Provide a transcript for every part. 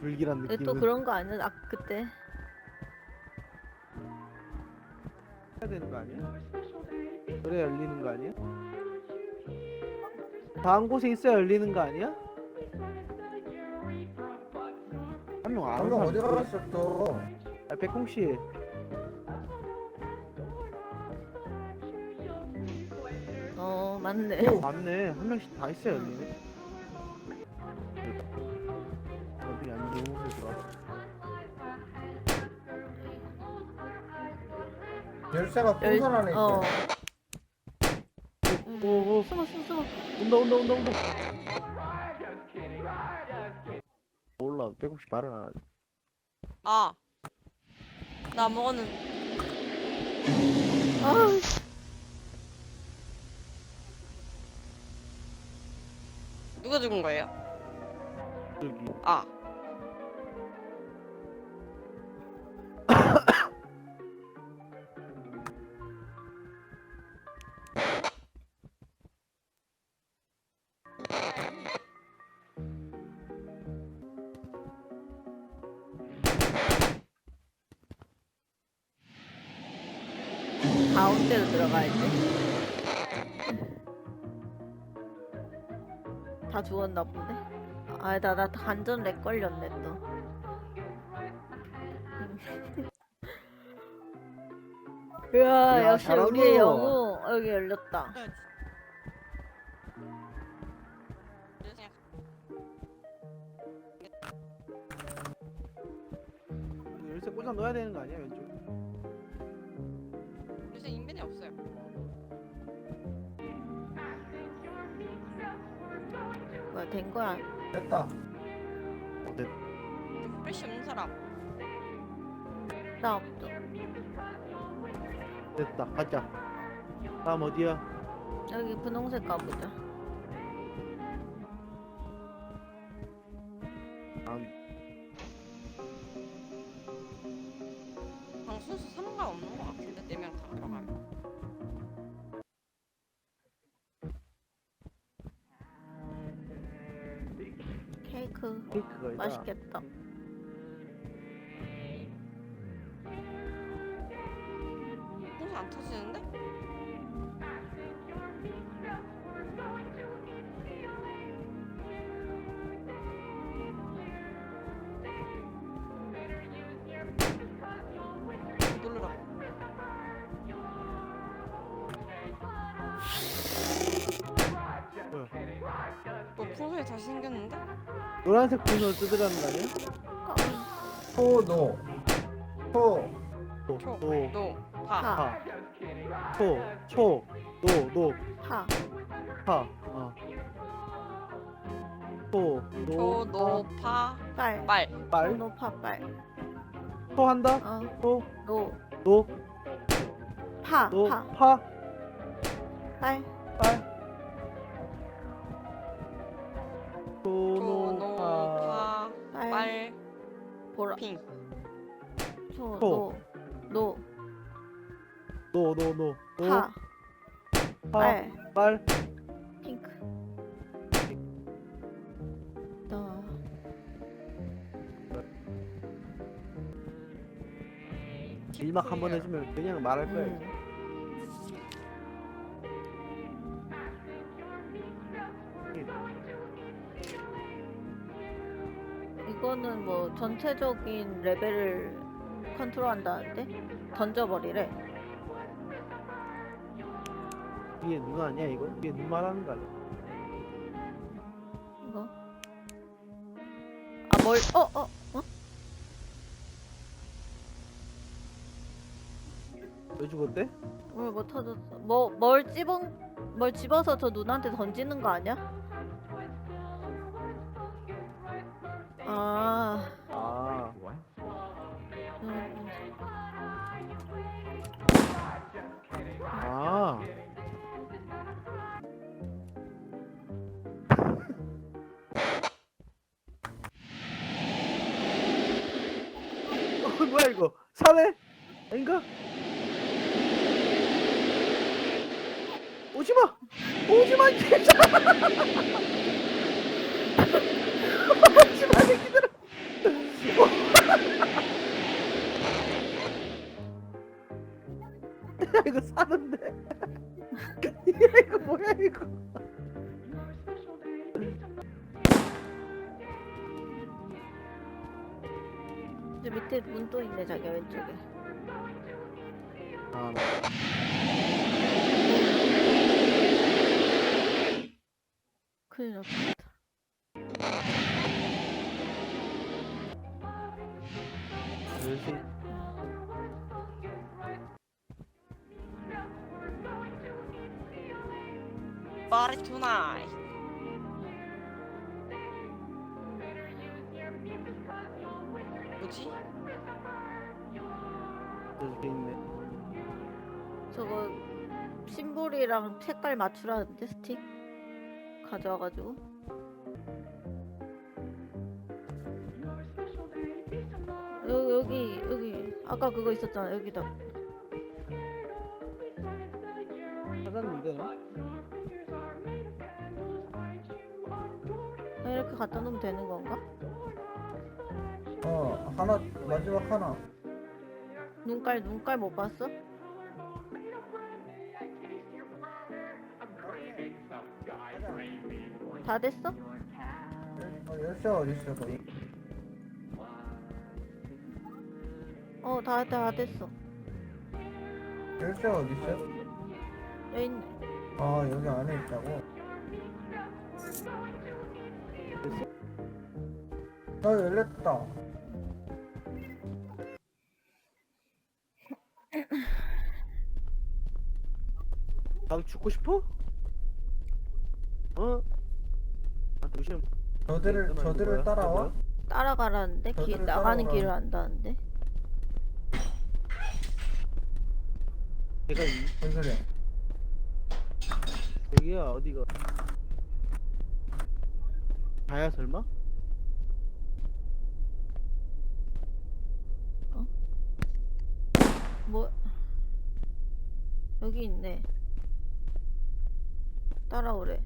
불길한 근데 느낌. 또 그런 거 아니야? 아 그때 해야 되는 거 아니야? 그래 열리는 거 아니야? 다음 곳에 있어야 열리는 거 아니야? 한 명 안. 방금 어디 가봤어 또? 아, 백콩 씨. 어 맞네. 오. 맞네. 한 명씩 다 있어야 열리네. 열쇠가 열- 풍선 안에 있대. 어. 오, 오, 오, 숨어 숨어 숨어. 온다, 온다, 온다, 온다. 몰라, 씨 말은 안 하지. 아. 나 먹었는. 아 누가 죽은 거예요? 저기. 아. 가운데로 들어가야 돼. 다 죽었나 본데? 아니다 나 완전 렉 걸렸네 또. 으아 야, 역시 잘한다. 우리의 영웅 어, 여기 열렸다. 열쇠 꽂아 넣어야 되는 거 아니야, 왼쪽? 된 거야? 됐다. 어, 됐. 프레시 없는 사람. 나 없어. 됐다. 가자. 다음 어디야? 여기 분홍색 가보자. 다음. 방순수 상관 없는 것 같은데 네명다 들어가면. 케이크가 있다. 맛있겠다. 풍선 안 터지는데? 놀래라. 뭐야? 뭐 풍선이 다시 생겼는데? 노란색 분을 뜯으라는 거 아니야? 토노. 토. 도, 초, 도, 노, 파. 파, 파. 초, 초, 노, 노, 파, 파. 어. 초, 초, 노, 노, 파, 빨, 빨. 빨. 노, 파, 빨. 초 한다? 어, 초, 노, 노, 파, 노, 파, 파, 빨, 빨. 초, 초, 노, 노, 파. 파, 빨, 빨, 보라, 핑. 초, 초. 노, 노, 노, 노, 노, 노, 파, 파, 빨, 빨. 핑크. 너, 일막 한 번 해주면 그냥 말할 거야. 음. 뭐 전체적인 레벨을 컨트롤한다는데 던져버리래. 위에 눈 아니야 이거? 위에 눈 말하는 거 아니야? 이거. 아 뭘? 어 어 어? 왜 죽었대? 왜못 터졌어? 뭐뭘 집은 뭘 집어서 저 누나한테 던지는 거 아니야? 오지마! 오지마 오지마 새끼들아! 야 이거 사는데? 야 이거 뭐야 이거? 저 밑에 문 또 있네 자기 왼쪽에. 아, 네. 큰일 났다. Party tonight. 뭐지? 이렇게 있네 저거 심볼이랑 색깔 맞추라는데 스틱 가져와가지고. 여기 여기 여기 아까 그거 있었잖아 여기다. 그냥 이렇게 갖다 놓으면 되는 건가? 어 하나 마지막 하나 눈깔 눈깔 못 봤어? 다 됐어? 어, 열쇠가 어디 있어 거기 어, 다, 다 됐어. 열쇠가 어디 있어? 여기 있네. 아 여기 안에 있다고 아 열렸다 나도 죽고 싶어? 어? 아 도시락 저들을 아닌 저들을? 따라와? 따라가라는데? 길, 저들을 나가는 따라가. 길을 안다는데? 걔가 이, 왜 그래 여기야 어디가 다야 설마? 뭐, 여기 있네. 따라오래.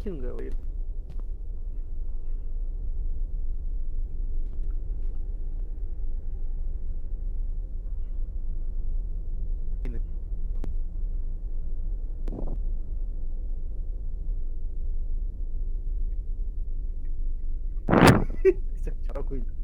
막히는 거야 왜 이래 진짜 잘하고 있네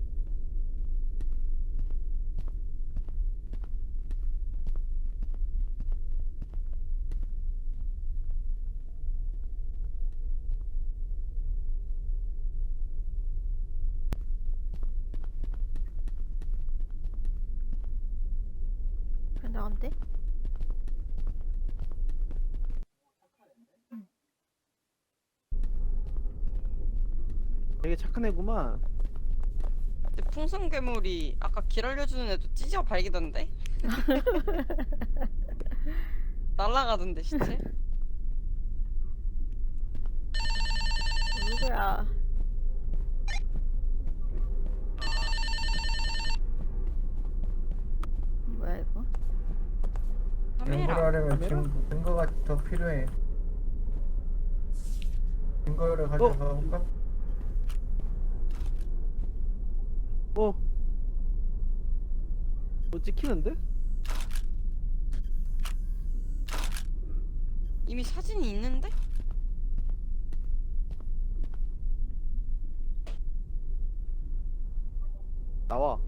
돼? 되게 착한 애구만 근데 풍선 괴물이 아까 길 알려주는 애도 찢어 발기던데? 날라가던데 시체? 누구야 이거? 연구를 카메라 하려면 카메라? 증, 증거가 더 필요해 증거를 가져가 볼까? 어? 뭐 찍히는데? 이미 사진이 있는데? 나와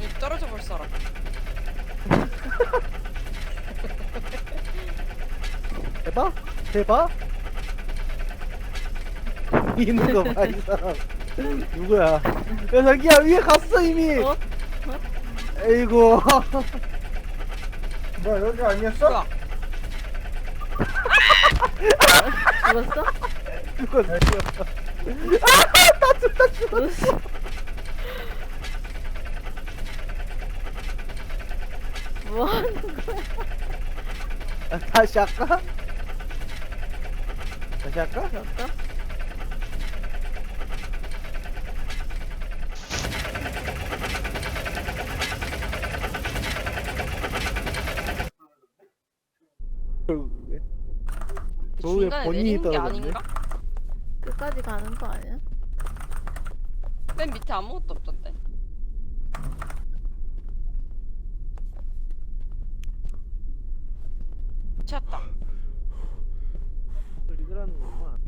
이 떨어져 볼 사람 해봐? 있는 거 봐, 이 사람. 누구야? 야, 자기야, 위에 갔어, 이미! 어? 에이구. 뭐 여기 아니었어? 뭐야 죽었어? 죽었어. 둘다 죽었어. 뭐 하는 아, 다시 할까? 다시 할까? 거였어? 결국에. 그 중간에 본인이 내리는 게 떨어졌네? 아닌가? 끝까지 가는 거 아니야? 맨 밑에 아무것도 없던데. 찾았다. 리그라는 거구만.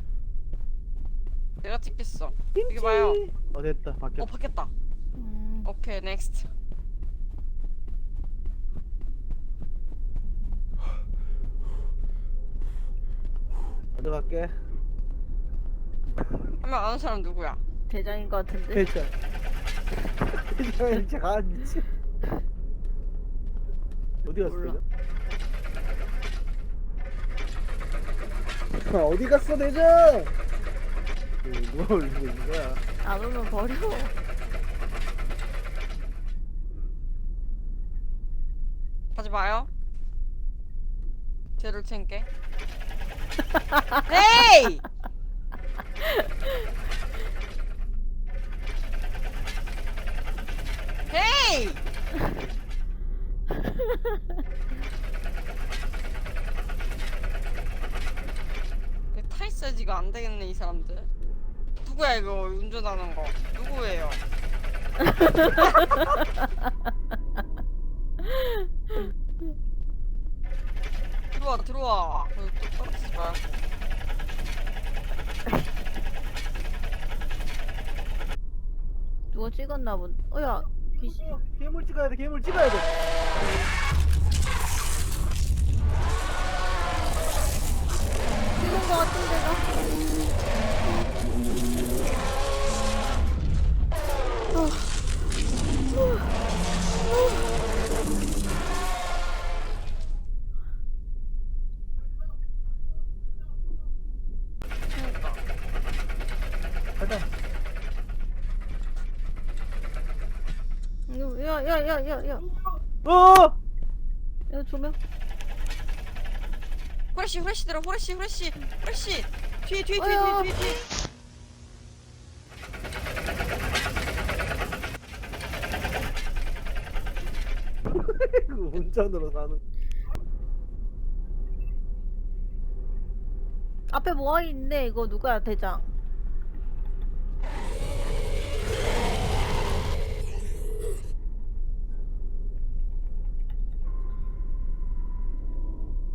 내가 찍겠어. 여기 봐요. 어 됐다. 어 바뀌었다. 바뀌었다. 음, 오케이 넥스트. 어디 갈게? 한명 아는 사람 누구야? 대장인 거 같은데? 대장. 대장은 제가 미치. 어디 갔어? 몰라. 대장? 아, 어디 갔어 대장? 그, 누가 올리고 있는 거야? 안 오면 버려. 하지 마요. 죄를 챙게. 에이! 헤이! 타이서지가 안 되겠네 이 사람들. 누구야 이거 운전하는 거? 누구예요? 들어와 들어와. 또 떨어지지 말고. 누가 찍었나 본. 어야 귀신. 괴물 찍어야 돼. 괴물 찍어야 돼. 찍은 거 같은데가. 야야야야야. 어! 야 조명. 후레쉬 후레쉬 들어 후레쉬 후레쉬 후레쉬 뒤에 뒤에 뒤에 어여. 뒤에 뒤에 뒤에 그 운전으로 사는. 앞에 뭐 있네 이거 누구야 대장.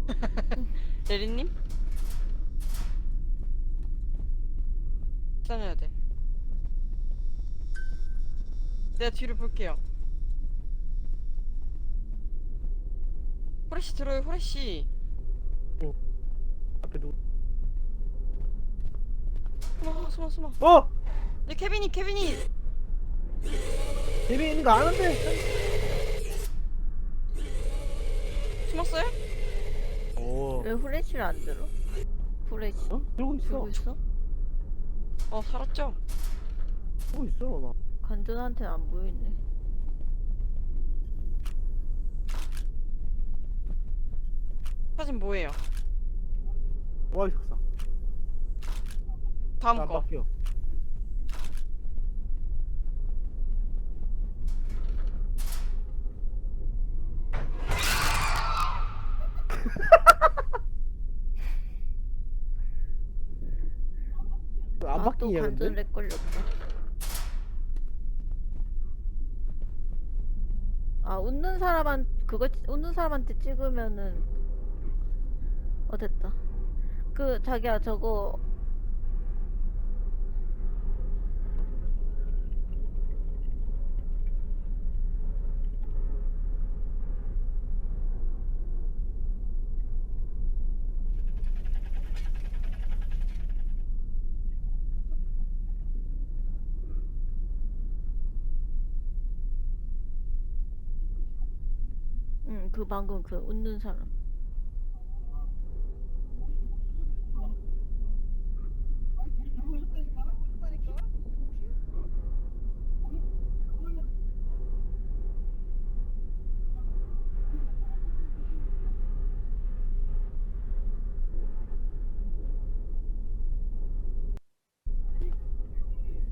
대리님? 기다려야 돼 내가 뒤를 볼게요 후레쉬 들어요 후레쉬 앞에 누구? 숨어 숨어 숨어 어! 내 케빈이 케빈이 재미 있는 거 아는데? 숨었어요? 오. 왜 후레쉬를 안 들어? 후레쉬. 어? 들고 있어. 들고 있어? 어 살았죠? 들고 있어. 나. 간전한테는 안 보이네. 사진 뭐예요? 와, 이 석상. 다음 안거 바뀌어. 안 아, 또 바뀌냐 간전 근데? 렉 걸렸다. 아 웃는 사람한 그거 찌- 웃는 사람한테 찍으면은 어 됐다. 그 자기야 저거 방금 그 웃는 사람.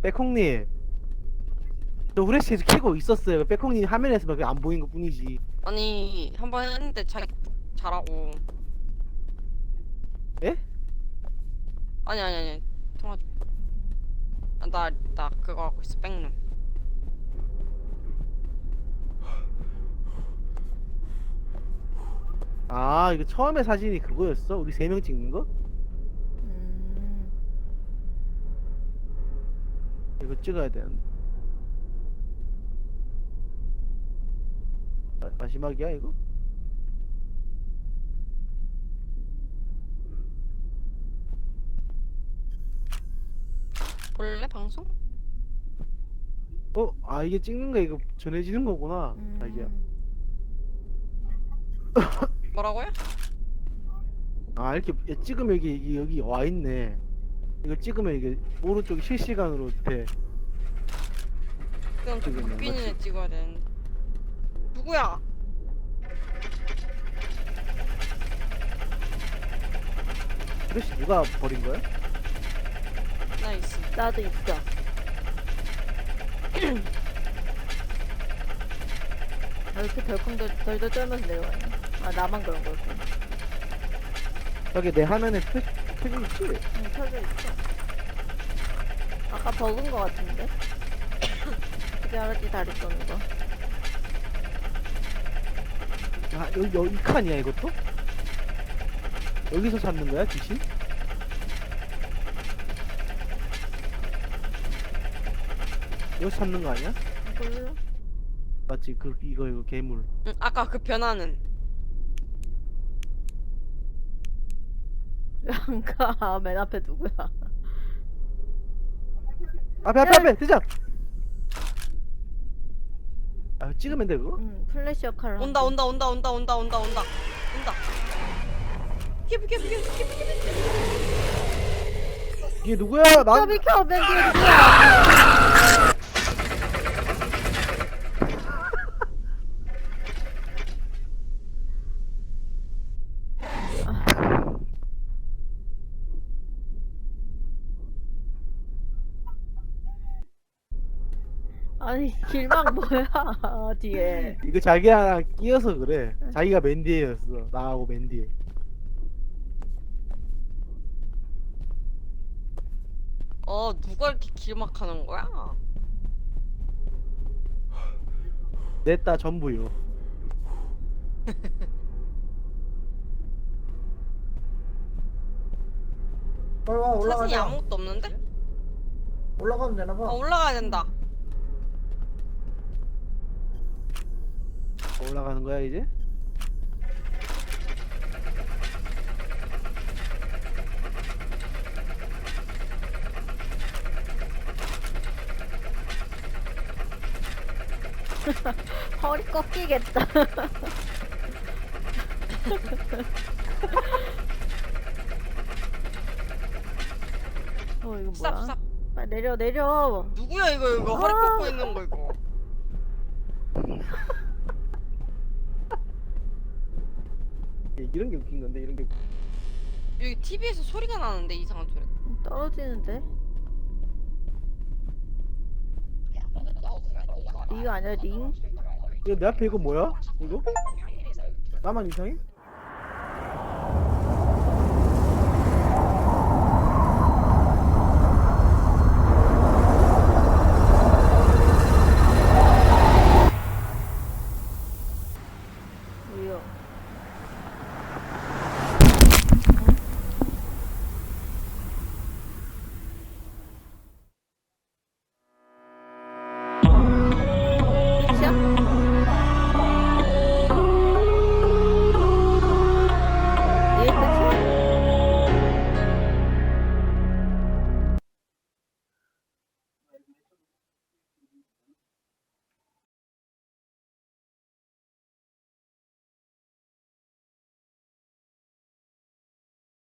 백콩님 저 후레쉬에서 켜고 있었어요 백콩님 화면에서 밖에 안 보인 것 뿐이지 아니 한 번 했는데 자기 잘하고. 예? 아니 아니 아니 통화 좀. 아, 나, 나 그거 하고 있어 백룸. 아 이거 처음에 사진이 그거였어? 우리 세 명 찍는 거? 음. 이거 찍어야 되는데 마, 마지막이야 이거? 볼래 방송? 어? 아 이게 찍는 거 이거 전해지는 거구나 음. 자기야 뭐라고요? 아 이렇게 찍으면 여기 여기, 와 있네 이거 찍으면 이게 오른쪽 실시간으로 돼 그럼 좀 바뀌는? 애 찍어야 되는데. 누구야? 후레쉬 누가 버린 거야? 나 있어. 나도 있어. 아, 이렇게 덜컹덜 덜덜 떨면서 내려가네. 아 나만 그런 걸까? 저기 내 화면에 표, 표정 있지? 응 켜져 있어. 아까 버그인 거 같은데? 어떻게 알았지 다리 떠는 거? 아 여기 여기 이 칸이야 이것도? 여기서 찾는 거야 귀신? 여기서 찾는 거 아니야? 몰라. 맞지 그 이거 이거 괴물 응, 아까 그 변화는 왜 안 가? 맨 앞에 누구야? 앞에 앞에 앞에 대장 아 찍으면 돼 그거? 응 플래시 역할을. 온다 온다 온다 온다 온다 온다 온다 온다. 비켜 비켜 비켜 비켜 비켜. 이게 누구야? 비켜 난 비켜 맨 뒤에 누구야? 아니 길막 뭐야? 뒤에? 이거 자기랑 끼어서 그래. 자기가 맨 뒤에였어. 나하고 맨 뒤에. 어 누가 이렇게 길막하는 거야? 냈다 전부요. 빨리 와 사진이 올라가자. 아무것도 없는데? 올라가면 되나 봐. 아 올라가야 된다. 올라가는 거야 이제? 허리 꺾이겠다 어 이거 뭐야 쌉 쌉. 빨리 내려 내려 누구야 이거 이거 허리 아. 꺾고 있는 거 이거. 이런 게 웃긴 건데 이런 게 여기 TV에서 소리가 나는데 이상한 소리. 떨어지는데 이거 아니야 링? 이거 내 앞에 이거 뭐야? 이거? 나만 이상해?